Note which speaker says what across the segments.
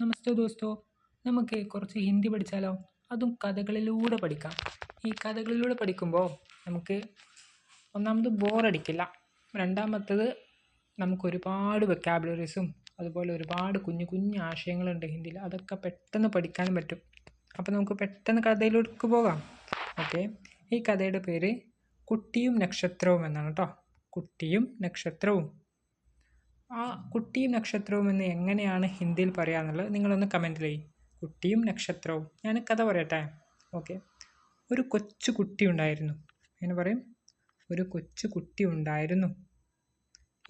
Speaker 1: നമസ്തേ ദോസ്തോ. നമുക്ക് കുറച്ച് ഹിന്ദി പഠിച്ചാലോ? അതും കഥകളിലൂടെ പഠിക്കാം. ഈ കഥകളിലൂടെ പഠിക്കുമ്പോൾ നമുക്ക് ഒന്നാമത് ബോറടിക്കില്ല. രണ്ടാമത്തത് നമുക്ക് ഒരുപാട് വെക്കാബുലറീസും അതുപോലെ ഒരുപാട് കുഞ്ഞു കുഞ്ഞു ആശയങ്ങളുണ്ട് ഹിന്ദിയിൽ. അതൊക്കെ പെട്ടെന്ന് പഠിക്കാനും പറ്റും. അപ്പോൾ നമുക്ക് പെട്ടെന്ന് കഥയിലേക്ക് പോകാം. ഓക്കെ. ഈ കഥയുടെ പേര് കുട്ടിയും നക്ഷത്രവും എന്നാണ് കേട്ടോ കുട്ടിയും നക്ഷത്രവും. ആ കുട്ടിയും നക്ഷത്രവും എന്ന് എങ്ങനെയാണ് ഹിന്ദിയിൽ പറയാന്നുള്ളത് നിങ്ങളൊന്ന് കമന്റിൽ ചെയ്യും കുട്ടിയും നക്ഷത്രവും. ഞാൻ കഥ പറയട്ടെ. ഓക്കെ ഒരു കൊച്ചു കുട്ടി ഉണ്ടായിരുന്നു. എങ്ങനെ പറയും? ഒരു കൊച്ചു കുട്ടി ഉണ്ടായിരുന്നു.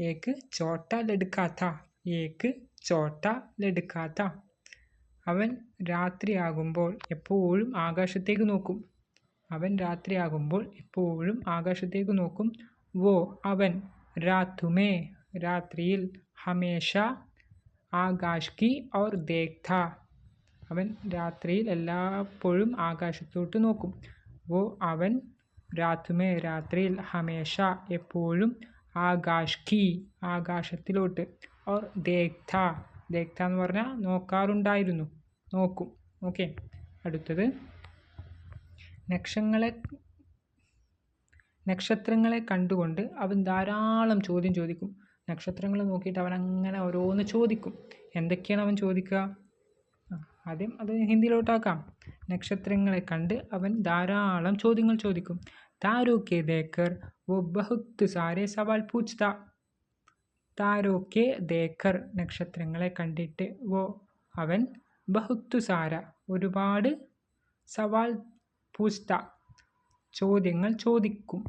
Speaker 1: ഏക്ക് ചോട്ട ലടുക്കാത്ത ഏക്ക് ചോട്ട ലടുക്കാത്ത അവൻ രാത്രിയാകുമ്പോൾ എപ്പോഴും ആകാശത്തേക്ക് നോക്കും. അവൻ രാത്രിയാകുമ്പോൾ എപ്പോഴും ആകാശത്തേക്ക് നോക്കും. വോ അവൻ. രാത്തുമേ രാത്രിയിൽ. ഹമേഷ ആകാശ് കി ഔർ ദേഖ്ത അവൻ രാത്രിയിൽ എല്ലായ്പ്പോഴും ആകാശത്തോട്ട് നോക്കും. ഓ അവൻ രാത്രിമേ രാത്രിയിൽ ഹമേഷ എപ്പോഴും ആകാശ് കി ആകാശത്തിലോട്ട് ഓർ ദേഖ്ത ദേഖ്ത എന്ന് പറഞ്ഞാൽ നോക്കാറുണ്ടായിരുന്നു. നോക്കും. ഓക്കെ അടുത്തത്. നക്ഷങ്ങളെ നക്ഷത്രങ്ങളെ കണ്ടുകൊണ്ട് അവൻ ധാരാളം ചോദ്യം ചോദിക്കും. നക്ഷത്രങ്ങൾ നോക്കിയിട്ട് അവൻ അങ്ങനെ ഓരോന്ന് ചോദിക്കും. എന്തൊക്കെയാണ് അവൻ ചോദിക്കുക? ആദ്യം അത് ഹിന്ദിയിലോട്ടാക്കാം. നക്ഷത്രങ്ങളെ കണ്ട് അവൻ ധാരാളം ചോദ്യങ്ങൾ ചോദിക്കും. താരോ കെ ദേക്കർ ബഹുത്ത് സാരെ സവാൽ പൂച്ച്ത താരോ കെ ദേക്കർ നക്ഷത്രങ്ങളെ കണ്ടിട്ട് വോ അവൻ ബഹുത്തു സാര ഒരുപാട് സവാൽ പൂച്ച്ത ചോദ്യങ്ങൾ ചോദിക്കും.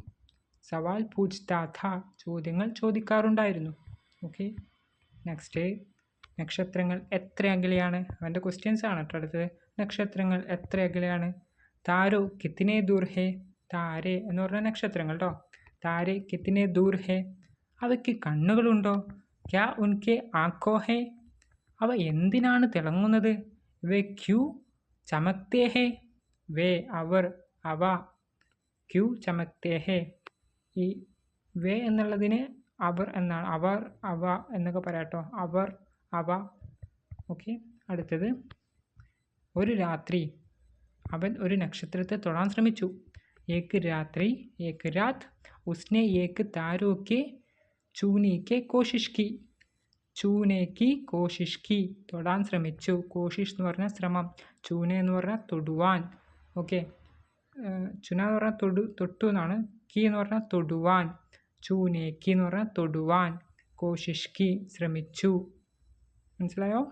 Speaker 1: സവാൽ പൂജ്താഥ ചോദ്യങ്ങൾ ചോദിക്കാറുണ്ടായിരുന്നു. ഓക്കെ നെക്സ്റ്റ് നക്ഷത്രങ്ങൾ എത്ര അകലെയാണ്? അവന്റെ ക്വസ്റ്റ്യൻസ് ആണ് കേട്ടോ അടുത്തത്. നക്ഷത്രങ്ങൾ എത്ര അകലെയാണ്? താരോ കിത്തിനെ ദൂർ ഹേ? താരെ എന്ന് പറഞ്ഞ നക്ഷത്രങ്ങൾ കേട്ടോ താരെ കിത്തിനെ ദൂർ ഹേ? അവയ്ക്ക് കണ്ണുകളുണ്ടോ? ക്യാ ഉൻകെ ആക്കോ ഹേ? അവ എന്തിനാണ് തിളങ്ങുന്നത്? വേ ക്യൂ ചമക്തേ ഹേ? വേ അവർ അവ ക്യൂ ചമക്തേ ഹേ? ഈ വേ എന്നുള്ളതിന് അവർ എന്നാണ്. അവർ അവ എന്നൊക്കെ പറയാട്ടോ അവർ അവ. ഓക്കെ. അടുത്തത്. ഒരു രാത്രി അവൻ ഒരു നക്ഷത്രത്തെ തൊടാൻ ശ്രമിച്ചു. ഏക്ക് രാത്രി ഏക്ക് രാത്. ഉസ്നെ ഏക്ക് താരോക്കെ ചൂനേക്ക് കോശിഷ്കി. ചൂനേക്ക് കോശിഷ്കി തൊടാൻ ശ്രമിച്ചു. കോശിഷ് എന്ന് പറഞ്ഞാൽ ശ്രമം. ചൂന എന്ന് പറഞ്ഞാൽ തൊടുവാൻ. ഓക്കെ. ചുന എന്ന് പറഞ്ഞാൽ തൊടു തൊട്ടു എന്നാണ്. കി എന്ന് പറഞ്ഞാൽ തൊടുവാൻ. ചൂനേക്കി എന്ന് പറഞ്ഞാൽ തൊടുവാൻ. കോശിഷ്കി ശ്രമിച്ചു. മനസ്സിലായോ?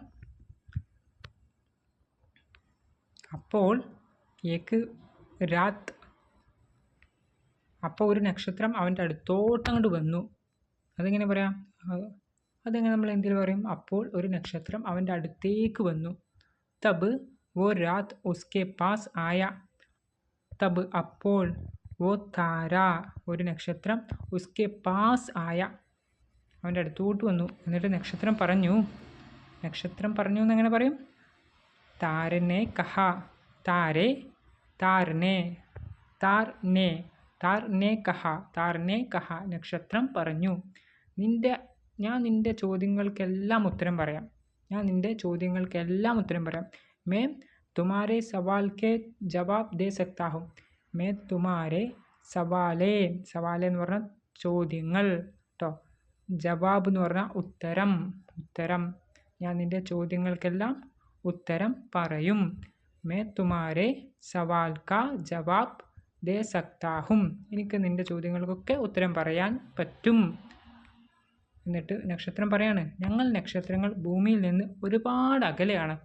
Speaker 1: അപ്പോൾ ഏക്ക് രാത്. അപ്പോൾ ഒരു നക്ഷത്രം അവന്റെ അടുത്തോട്ട് അങ്ങോട്ട് വന്നു. അതെങ്ങനെ പറയാം? അത് അതെങ്ങനെ നമ്മൾ എന്തിൽ പറയും? അപ്പോൾ ഒരു നക്ഷത്രം അവന്റെ അടുത്തേക്ക് വന്നു. തബ് വോ രാത് ഉസ്കെ പാസ് ആയ. തബ് അപ്പോൾ വോ താര ഒരു നക്ഷത്രം. ഉസ്കെ പാസ് ആയ. അവന്റെ അടുത്തോട്ട് വന്നു. എന്നിട്ട് നക്ഷത്രം പറഞ്ഞു. നക്ഷത്രം പറഞ്ഞു എന്നെങ്ങനെ പറയും? താരനെ കഹ. താരെ താരനെ താർനെ താർനെ കഹ. താർനെ കഹ. നക്ഷത്രം പറഞ്ഞു. നിന്റെ ഞാൻ നിന്റെ ചോദ്യങ്ങൾക്കെല്ലാം ഉത്തരം പറയാം. ഞാൻ നിന്റെ ചോദ്യങ്ങൾക്കെല്ലാം ഉത്തരം പറയാം. മേം തുമാരെ സവാൽ കെ ജവാബ് ദേ സക്താ ഹും മേ തുമാരെ സവാലേ. സവാലേ എന്ന് പറഞ്ഞാൽ ചോദ്യങ്ങൾ കേട്ടോ ജവാബ് എന്ന് പറഞ്ഞാൽ ഉത്തരം. ഉത്തരം. ഞാൻ നിന്റെ ചോദ്യങ്ങൾക്കെല്ലാം ഉത്തരം പറയും. മേ തുമാരെ സവാൽ കാ ജവാബ് ദേ സക്താഹും. എനിക്ക് നിന്റെ ചോദ്യങ്ങൾക്കൊക്കെ ഉത്തരം പറയാൻ പറ്റും. എന്നിട്ട് നക്ഷത്രം പറയാണ് ഞങ്ങൾ നക്ഷത്രങ്ങൾ ഭൂമിയിൽ നിന്ന് ഒരുപാട് അകലെയാണ്.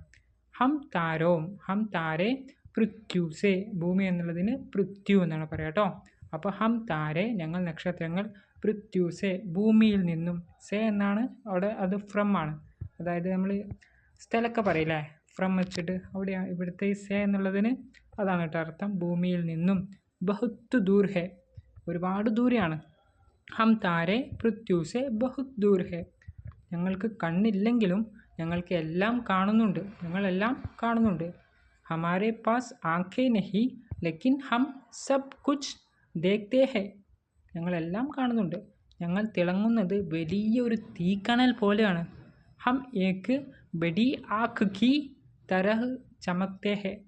Speaker 1: ഹം താരോം. ഹം താരെ പൃഥ്യൂസേ ഭൂമി എന്നുള്ളതിന് പൃഥ്വി എന്നാണ് പറയുക കേട്ടോ. അപ്പോൾ ഹം താരെ ഞങ്ങൾ നക്ഷത്രങ്ങൾ പൃഥ്യൂസേ ഭൂമിയിൽ നിന്നും സേ എന്നാണ് അവിടെ അത് ഫ്രം ആണ്. അതായത് നമ്മൾ സ്ഥലമൊക്കെ പറയില്ലേ? ഫ്രം വെച്ചിട്ട് അവിടെ ഇവിടുത്തെ ഈ സേ എന്നുള്ളതിന് അതാണ് കേട്ടോ അർത്ഥം. ഭൂമിയിൽ നിന്നും ബഹുത്ത് ദൂർ ഹേ. ഒരുപാട് ദൂരെയാണ്. ഹം താരെ പൃഥ്യൂസെ ബഹുത് ദൂർ ഹേ. ഞങ്ങൾക്ക് കണ്ണില്ലെങ്കിലും ഞങ്ങൾക്ക് എല്ലാം കാണുന്നുണ്ട്. ഞങ്ങളെല്ലാം കാണുന്നുണ്ട്. ഹമാരെ पास आंखें नहीं लेकिन हम सब कुछ देखते हैं। ഞങ്ങളെല്ലാം കാണുന്നുണ്ട്. ഞങ്ങൾ തിളങ്ങുന്നത് വലിയൊരു തീക്കണൽ പോലെയാണ്. ഹം ഏക്ക് ബഡി ആഖ് കി തരഹ് ചമക്തേ ഹെ.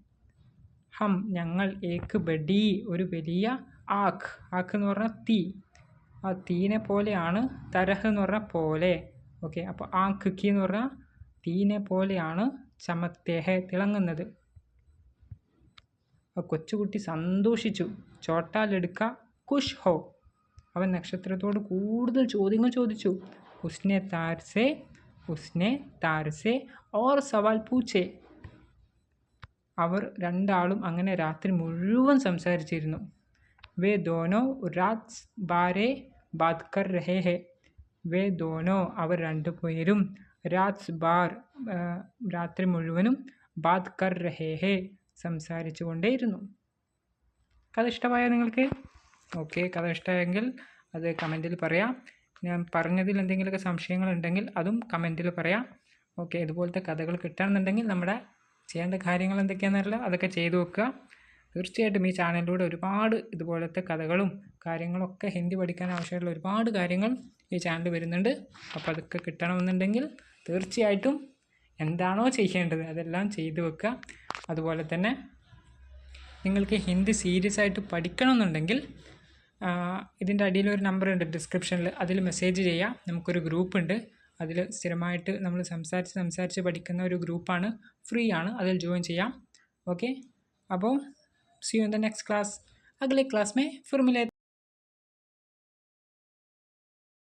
Speaker 1: ഹം ഞങ്ങൾ ഏക്ക് ബഡി ഒരു വലിയ ആഖ് ആഖ് എന്ന് പറഞ്ഞാൽ തീ. ആ തീനെ പോലെയാണ് തരഹ് എന്ന് പറഞ്ഞാൽ പോലെ. ഓക്കെ അപ്പോൾ ആഖ് കി എന്ന് പറഞ്ഞാൽ തീനെ പോലെയാണ് ചമക്തേഹെ തിളങ്ങുന്നത്. ആ കൊച്ചുകുട്ടി സന്തോഷിച്ചു. ചോട്ടാലെടുക്ക കുഷ് ഹോ. അവൻ നക്ഷത്രത്തോട് കൂടുതൽ ചോദ്യങ്ങൾ ചോദിച്ചു. ഉസ്നെ താർസെ ഉസ്നെ താർസെ ഓർ സവാൽ പൂച്ചേ. അവർ രണ്ടാളും അങ്ങനെ രാത്രി മുഴുവൻ സംസാരിച്ചിരുന്നു. വേ ദോനോ രാത് ബാരെ ബാത് കർ രഹേ ഹെ. വേ ദോനോ അവർ രണ്ടുപേരും രാത് ബാർ രാത്രി മുഴുവനും ബാത് കർ രഹേ ഹെ. സംസാരിച്ചു കൊണ്ടേയിരുന്നു കഥ ഇഷ്ടമായോ നിങ്ങൾക്ക്? ഓക്കെ കഥ ഇഷ്ടമായെങ്കിൽ അത് കമന്റിൽ പറയാം. ഞാൻ പറഞ്ഞതിൽ എന്തെങ്കിലുമൊക്കെ സംശയങ്ങളുണ്ടെങ്കിൽ അതും കമന്റിൽ പറയാം. ഓക്കെ ഇതുപോലത്തെ കഥകൾ കിട്ടണമെന്നുണ്ടെങ്കിൽ നമ്മുടെ ചെയ്യേണ്ട കാര്യങ്ങൾ എന്തൊക്കെയാണെന്നറിയില്ല അതൊക്കെ ചെയ്തു വെക്കുക. തീർച്ചയായിട്ടും ഈ ചാനലിലൂടെ ഒരുപാട് ഇതുപോലത്തെ കഥകളും കാര്യങ്ങളൊക്കെ ഹിന്ദി പഠിക്കാൻ ആവശ്യമുള്ള ഒരുപാട് കാര്യങ്ങൾ ഈ ചാനൽ വരുന്നുണ്ട്. അപ്പോൾ അതൊക്കെ കിട്ടണമെന്നുണ്ടെങ്കിൽ തീർച്ചയായിട്ടും എന്താണോ ചെയ്യേണ്ടത് അതെല്ലാം ചെയ്തു വെക്കുക. അതുപോലെ തന്നെ നിങ്ങൾക്ക് ഹിന്ദി സീരിയസ് ആയിട്ട് പഠിക്കണമെന്നുണ്ടെങ്കിൽ ഇതിന്റെ അടിയിൽ ഒരു നമ്പർ ഉണ്ട് ഡിസ്ക്രിപ്ഷനിൽ അതിൽ മെസ്സേജ് ചെയ്യാം. നമുക്കൊരു ഗ്രൂപ്പ് ഉണ്ട്. അതിൽ സ്ഥിരമായിട്ട് നമ്മൾ സംസാരിച്ച് സംസാരിച്ച് പഠിക്കുന്ന ഒരു ഗ്രൂപ്പാണ് ഫ്രീ ആണ്. അതിൽ ജോയിൻ ചെയ്യാം. ഓക്കെ അപ്പോൾ see you in the next class ugly class മേ ഫിർ